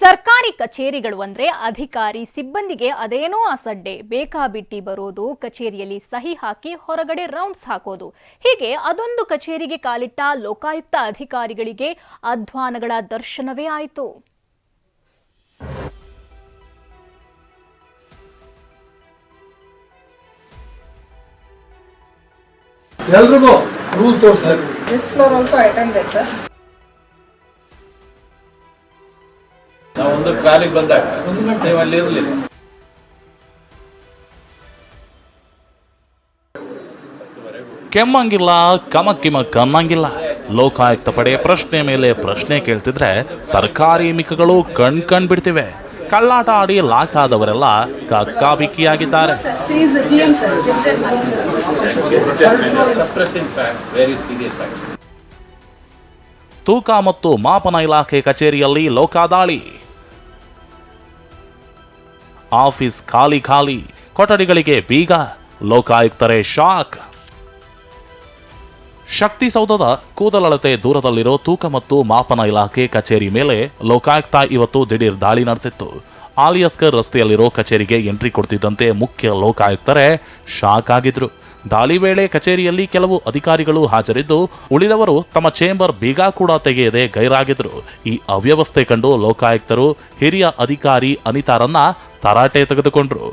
ಸರ್ಕಾರಿ ಕಚೇರಿಗಳು ಅಂದ್ರೆ ಅಧಿಕಾರಿ ಸಿಬ್ಬಂದಿಗೆ ಅದೇನೋ ಅಸಡ್ಡೆ ಬೇಕಾಬಿಟ್ಟಿ ಬರೋದು ಕಚೇರಿಯಲ್ಲಿ ಸಹಿ ಹಾಕಿ ಹೊರಗಡೆ ರೌಂಡ್ಸ್ ಹಾಕೋದು. ಹೀಗೆ ಅದೊಂದು ಕಚೇರಿಗೆ ಕಾಲಿಟ್ಟ ಲೋಕಾಯುಕ್ತ ಅಧಿಕಾರಿಗಳಿಗೆ ಅಧ್ವಾನಗಳ ದರ್ಶನವೇ ಆಯಿತು. ಎಲ್ರಿಗೂ ರೂಲ್ ತೋರಿಸ್ಬೇಕು ಒಂದು ಕಾಲಿಗೆ ಬಂದಾಗ ನೀವು ಅಲ್ಲಿ ಇರಲಿಲ್ಲ ಕೆಮ್ಮಂಗಿಲ್ಲ ಕಮಕ್ಕಿಮ ಕಮ್ಮಂಗಿಲ್ಲ. ಲೋಕಾಯುಕ್ತ ಪಡೆ ಪ್ರಶ್ನೆ ಮೇಲೆ ಪ್ರಶ್ನೆ ಕೇಳ್ತಿದ್ರೆ ಸರ್ಕಾರಿ ಮಿಕ್ಕಗಳು ಕಣ್ ಕಣ್ ಬಿಡ್ತಿವೆ. ಕಳ್ಳಾಟ ಆಡಿ ಲಾಕ್ ಆದವರೆಲ್ಲ ಕಕ್ಕಾಬಿಕ್ಕಿಯಾಗಿದ್ದಾರೆ ತೂಕ ಮತ್ತು ಮಾಪನ ಇಲಾಖೆ ಕಚೇರಿಯಲ್ಲಿ ಲೋಕಾದಾಳಿ. ಆಫೀಸ್ ಖಾಲಿ ಖಾಲಿ. ಕೊಠಡಿಗಳಿಗೆ ಬೀಗ. ಲೋಕಾಯುಕ್ತರೇ ಶಾಕ್. ಶಕ್ತಿಸೌಧದ ಕೂದಲಳತೆ ದೂರದಲ್ಲಿರೋ ತೂಕ ಮತ್ತು ಮಾಪನ ಇಲಾಖೆ ಕಚೇರಿ ಮೇಲೆ ಲೋಕಾಯುಕ್ತ ಇವತ್ತು ದಿಢೀರ್ ದಾಳಿ ನಡೆಸಿತ್ತು. ಆಲಿಯಸ್ಕರ್ ರಸ್ತೆಯಲ್ಲಿರೋ ಕಚೇರಿಗೆ ಎಂಟ್ರಿ ಕೊಡ್ತಿದ್ದಂತೆ ಮುಖ್ಯ ಲೋಕಾಯುಕ್ತರೇ ಶಾಕ್ ಆಗಿದ್ರು. ದಾಳಿ ವೇಳೆ ಕಚೇರಿಯಲ್ಲಿ ಕೆಲವು ಅಧಿಕಾರಿಗಳು ಹಾಜರಿದ್ದು, ಉಳಿದವರು ತಮ್ಮ ಚೇಂಬರ್ ಬೀಗ ಕೂಡ ತೆಗೆಯದೆ ಗೈರಾಗಿದ್ರು. ಈ ಅವ್ಯವಸ್ಥೆ ಕಂಡು ಲೋಕಾಯುಕ್ತರು ಹಿರಿಯ ಅಧಿಕಾರಿ ಅನಿತಾರನ್ನ ತರಾಟೆ ತೆಗೆದುಕೊಂಡ್ರು.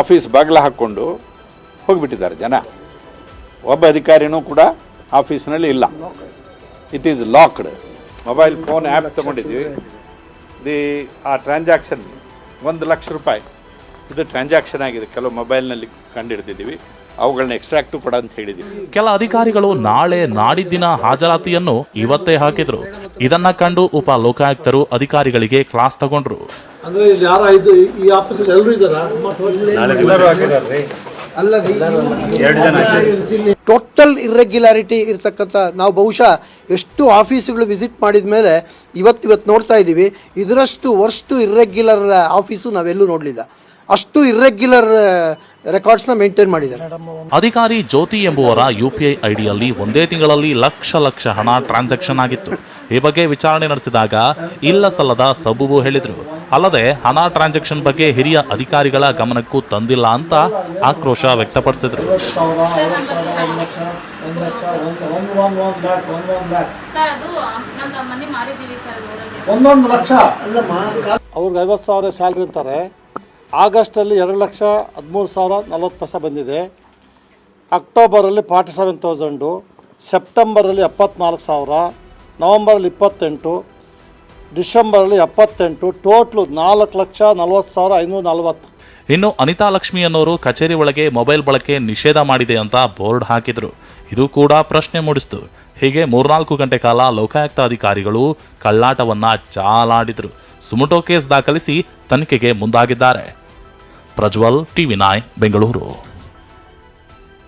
ಆಫೀಸ್ ಬಾಗಿಲ ಹಾಕ್ಕೊಂಡು ಹೋಗಿಬಿಟ್ಟಿದ್ದಾರೆ ಜನ. ಒಬ್ಬ ಅಧಿಕಾರಿನೂ ಕೂಡ ಆಫೀಸ್ನಲ್ಲಿ ಇಲ್ಲ. It is locked mobile phone app ತೊಗೊಂಡಿದ್ದೀವಿ. ದಿ ಆ ಟ್ರಾನ್ಸಾಕ್ಷನ್ ಒಂದು ಲಕ್ಷ ರೂಪಾಯಿ. ಇದು ಟ್ರಾನ್ಸಾಕ್ಷನ್ ಆಗಿದೆ. ಕೆಲವು ಮೊಬೈಲ್ನಲ್ಲಿ ಕಂಡುಹಿಡಿದಿದ್ದೀವಿ ಅವುಗಳನ್ನ ಎಕ್ಸ್ಟ್ರಾಕ್ಟು ಕೂಡ ಅಂತ ಹೇಳಿದ್ದೀವಿ ಕೆಲ ಅಧಿಕಾರಿಗಳು ನಾಳೆ ನಾಡಿದ್ದಿನ ಹಾಜರಾತಿಯನ್ನು ಇವತ್ತೇ ಹಾಕಿದ್ರು. ಇದನ್ನ ಕಂಡು ಉಪ ಲೋಕಾಯುಕ್ತರು ಅಧಿಕಾರಿಗಳಿಗೆ ಕ್ಲಾಸ್ ತಗೊಂಡ್ರು. ಅಂದ್ರೆ ಇಲ್ಲಿ ಯಾರ ಇದು ಈ ಆಫೀಸಲ್ಲಿ ಎಲ್ಲರೂ ಇದ್ದಾರಾ ಟೋಟಲ್ ಇರ್ರೆಗ್ಯುಲಾರಿಟಿ ಇರ್ತಕ್ಕಂಥ ನಾವು ಬಹುಶಃ ಎಷ್ಟು ಆಫೀಸುಗಳು ವಿಸಿಟ್ ಮಾಡಿದ ಮೇಲೆ ಇವತ್ತು ಇವತ್ತು ನೋಡ್ತಾ ಇದ್ದೀವಿ. ಇದರಷ್ಟು ವರ್ಷು ಇರ್ರೆಗ್ಯುಲರ್ ಆಫೀಸು ನಾವೆಲ್ಲೂ ನೋಡಲಿಲ್ಲ. ಅಷ್ಟು ಇರ್ರೆಗ್ಯುಲರ್ ರೆಕಾರ್ಡ್ಸ್ನ ಮೇಂಟೈನ್ ಮಾಡಿದ್ದಾರೆ. ಅಧಿಕಾರಿ ಜ್ಯೋತಿ ಎಂಬುವರ ಯುಪಿಐ ಐಡಿಯಲ್ಲಿ ಒಂದೇ ತಿಂಗಳಲ್ಲಿ ಲಕ್ಷ ಲಕ್ಷ ಹಣ ಟ್ರಾನ್ಸಾಕ್ಷನ್ ಆಗಿತ್ತು. ಈ ಬಗ್ಗೆ ವಿಚಾರಣೆ ನಡೆಸಿದಾಗ ಇಲ್ಲ ಸಲ್ಲದ ಸಬೂಬು ಹೇಳಿದ್ರು. ಅಲ್ಲದೆ ಹಣ ಟ್ರಾನ್ಸಾಕ್ಷನ್ ಬಗ್ಗೆ ಹಿರಿಯ ಅಧಿಕಾರಿಗಳ ಗಮನಕ್ಕೂ ತಂದಿಲ್ಲ ಅಂತ ಆಕ್ರೋಶ ವ್ಯಕ್ತಪಡಿಸಿದ್ರು. ಅವ್ರಿಗೆ ಐವತ್ತು ಸಾವಿರ ಸ್ಯಾಲ್ರಿ ಅಂತಾರೆ. ಆಗಸ್ಟಲ್ಲಿ ಎರಡು ಲಕ್ಷ ಹದಿಮೂರು ಸಾವಿರ ನಲ್ವತ್ತು ಪೈಸೆ ಬಂದಿದೆ. ಅಕ್ಟೋಬರಲ್ಲಿ ಫಾರ್ಟಿ ಸೆವೆನ್ ತೌಸಂಡು ಸೆಪ್ಟೆಂಬರಲ್ಲಿ ಎಪ್ಪತ್ನಾಲ್ಕು ಸಾವಿರ ನವಂಬರಲ್ಲಿ ಇಪ್ಪತ್ತೆಂಟು ಡಿಸೆಂಬರಲ್ಲಿ ಎಪ್ಪತ್ತೆಂಟು ಟೋಟ್ಲು ನಾಲ್ಕು ಲಕ್ಷ ನಲ್ವತ್ತು ಸಾವಿರ ಐನೂರ ನಲ್ವತ್ತು. ಇನ್ನು ಅನಿತಾ ಲಕ್ಷ್ಮಿ ಅನ್ನೋರು ಕಚೇರಿ ಒಳಗೆ ಮೊಬೈಲ್ ಬಳಕೆ ನಿಷೇಧ ಮಾಡಿದೆ ಅಂತ ಬೋರ್ಡ್ ಹಾಕಿದ್ರು. ಇದು ಕೂಡ ಪ್ರಶ್ನೆ ಮೂಡಿಸ್ತು. ಹೀಗೆ ಮೂರ್ನಾಲ್ಕು ಗಂಟೆ ಕಾಲ ಲೋಕಾಯುಕ್ತ ಅಧಿಕಾರಿಗಳು ಕಳ್ಳಾಟವನ್ನ ಚಾಲಾಡಿದ್ರು. ಸುಮುಟೋ ಕೇಸ್ ದಾಖಲಿಸಿ ತನಿಖೆಗೆ ಮುಂದಾಗಿದ್ದಾರೆ. Prajwal TV nine Bengaluru.